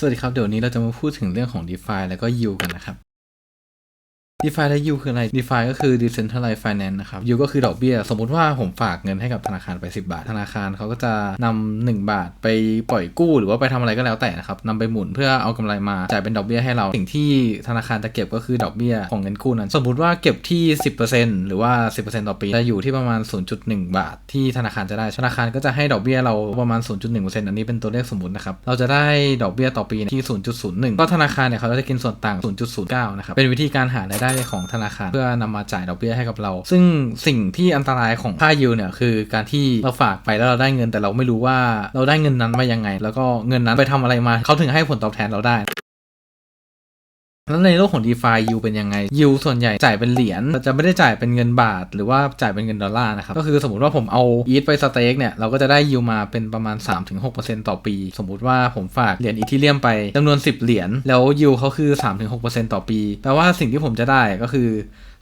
สวัสดีครับ เดี๋ยววนนี้เราจะมาพูดถึงเรื่องของ DeFi แล้วก็ Yield กันนะครับ DeFi และ Yield คืออะไร DeFi ก็คือ Decentralized Finance นะครับ Yield ก็คือดอกเบี้ย สมมุติว่าผมฝากเงินให้กับธนาคารไป 10 บาท ธนาคารเขาก็จะนำ1บาทไปปล่อยกู้หรือว่าไปทำอะไรก็แล้วแต่นะครับนำไปหมุนเพื่อเอากำไรมาจ่ายเป็นดอกเบี้ยให้เรา สิ่งที่ธนาคารจะเก็บก็คือดอกเบี้ยของเงินกู้นั้น สมมุติว่าเก็บที่ 10%หรือว่า 10%ต่อปีจะอยู่ที่ประมาณ 0.1 บาท ที่ธนาคารจะได้ ธนาคารก็จะให้ดอกเบี้ยเราประมาณ 0.1%อันนี้เป็นตัวเลขสมมุตินะครับ เราจะได้ดอกเบี้ยต่อปีที่ 0.01 ก็ธนาคารเนี่ยเขาจะกินส่วนต่าง 0.09 นะครับ เป็นวิธีการหารายได้ได้ของธนาคารเพื่อนำมาจ่ายดอกเบี้ยให้กับเรา ซึ่งสิ่งที่อันตรายของค่ายิวเนี่ยคือการที่เราฝากไปแล้วเราได้เงินแต่เราไม่รู้ว่าเราได้เงินนั้นมายังไง แล้วก็เงินนั้นไปทำอะไรมาเขาถึงให้ผลตอบแทนเราได้ แล้วในโลกของ d e f ายิวเป็นยังไงยิวส่วนใหญ่จ่ายเป็นเหรียญจะไม่ได้จ่ายเป็นเงินบาท หรือว่าจ่ายเป็นเงินดอลลาร์นะครับ ก็คือสมมติว่าผมเอาอีทไปสเต็กเนี่ย เราก็จะได้ยิวมาเป็นประมาณ 3-6%ต่อปี สมมุติว่าผมฝากเหรียญอีทีเรียมไปจำนวน 10 เหรียญแล้วยิวเขาคือ 3-6%ต่อปีแปลว่าสิ่งที่ผมจะได้ก็คือ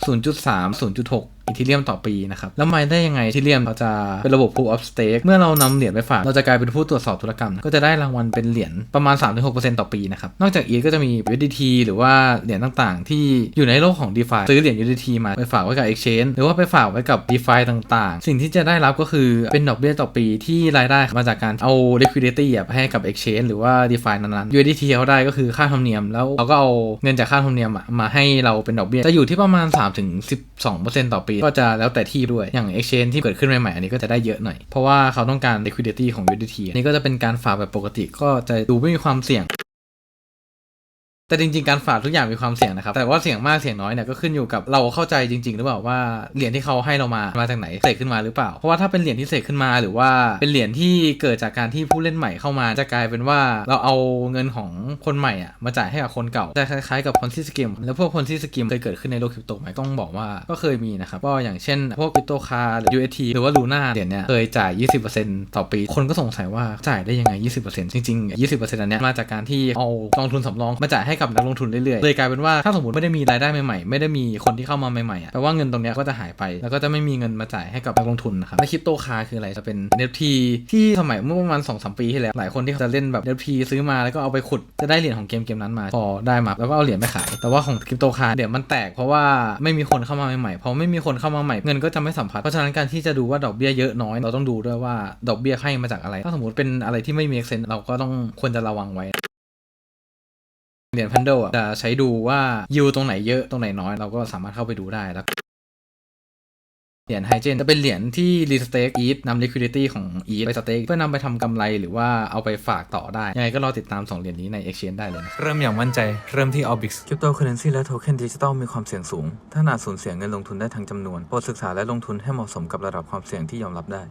0.3 0.6 อีทีเรียมต่อปีนะครับ แล้วมาได้ยังไงอีทีเรียมเราจะเป็นระบบ pool of stake เมื่อเรานำเหรียญไปฝาก เราจะกลายเป็นผู้ตรวจสอบธุรกรรม ก็จะได้รางวัลเป็นเหรียญประมาณ 3-6%ต่อปีนะครับ นอกจาก ETH ก็จะมี USDT หรือว่าเหรียญต่างๆ ที่อยู่ในโลกของ DeFi ซื้อเหรียญ USDT มาไปฝากไว้กับ Exchange หรือว่าไปฝากไว้กับ DeFi ต่างๆ สิ่งที่จะได้รับก็คือเป็นดอกเบี้ยต่อปีที่รายได้มาจากการเอา liquidity อะไปให้กับ Exchange หรือว่า DeFi นั้นๆ USDT เขาได้ก็คือค่าธรรมเนียม แล้วเราก็เอาเงินจากค่าธรรมเนียมอะมาให้เราเป็นดอกเบี้ยจะอยู่ที่ประมาณ3-12%ต่อปีก็จะแล้วแต่ที่ด้วยอย่าง Exchange ที่เกิดขึ้นใหม่ๆอันนี้ก็จะได้เยอะหน่อย เพราะว่าเขาต้องการ liquidity ของ USDT อันนี่ก็จะเป็นการฝากแบบปกติก็จะดูไม่มีความเสี่ยง แต่จริงๆการฝากทุกอย่างมีความเสี่ยงนะครับ แต่ว่าเสี่ยงมากเสี่ยงน้อยเนี่ยก็ขึ้นอยู่กับเราเข้าใจจริงๆหรือเปล่าว่าเหรียญที่เขาให้เรามามาจากไหนเสกขึ้นมาหรือเปล่า เพราะว่าถ้าเป็นเหรียญที่เสกขึ้นมาหรือว่าเป็นเหรียญที่เกิดจากการที่ผู้เล่นใหม่เข้ามาจะกลายเป็นว่าเราเอาเงินของคนใหม่อะมาจ่ายให้กับคนเก่าจะคล้ายๆกับ Ponzi scheme แล้วพวก Ponzi scheme เคยเกิดขึ้นในโลกคริปโตไหมต้องบอกว่าก็เคยมีนะครับก็อย่างเช่น พวกคริปโตคาร์หรือ UST หรือว่า Luna เหรียญเนี่ยเคยจ่าย 20%ต่อปี คนก็สงสัยว่าจ่ายได้ยังไง 20%จริงๆ 20%อันเนี้ยมาจากการที่เอากองทุนสำรองมาจ่ายให้กับนักลงทุนเรื่อยๆ เลยกลายเป็นว่าถ้าสมมติไม่ได้มีรายได้ใหม่ๆ ไม่ได้มีคนที่เข้ามาใหม่ๆอะแปลว่าเงินตรงนี้ก็จะหายไป แล้วก็จะไม่มีเงินมาจ่ายให้กับนักลงทุนนะครับและคริปโตคาคืออะไรจะเป็น NFT ที่สมัยเมื่อประมาณ2อสปีที่แล้ว หลายคนที่จะเล่นแบบ NFT ซื้อมาแล้วก็เอาไปขุดจะได้เหรียญของเกมเกมนั้นมา พอได้มาแล้วก็เอาเหรียญไปขาย แต่ว่าของคริปโตคาเดี๋ยวมันแตกเพราะว่าไม่มีคนเข้ามาใหม่ๆพอไม่มีคนเข้ามาใหม่เงินก็จะไม่สัมพัทธ์เพราะฉะนั้นการที่จะดูว่าดอกเบี้ยเยอะน้อยเราต้องดูด้วยว่าดอกเบี้ยให้มาจากอะไร ถ้าสมมติเป็นอะไรที่ไม่มีเซนเราก็ต้องควรจะระวังไว้ เหรียญพันโดอะจะใช้ดูว่ายิวตรงไหนเยอะตรงไหนน้อยเราก็สามารถเข้าไปดูได้แล้วเหรียญไฮเจนจะเป็นเหรียญที่รีสเต็กอีทนำ liquidity ของ e ไปสเต็กเพื่อนำไปทำกำไรหรือว่าเอาไปฝากต่อได้ ยังไงก็รอติดตาม 2 เหรียญนี้ใน Exchange ได้เลยนะเริ่มอย่างมั่นใจ เริ่มที่ Orbix คริปโตเคอเรนซีและโทเค็นดิจิตอลมีความเสี่ยงสูง ถ้าอาจสูญเสียเงินลงทุนได้ทั้งจำนวน โปรดศึกษาและลงทุนให้เหมาะสมกับระดับความเสี่ยงที่ยอมรับได้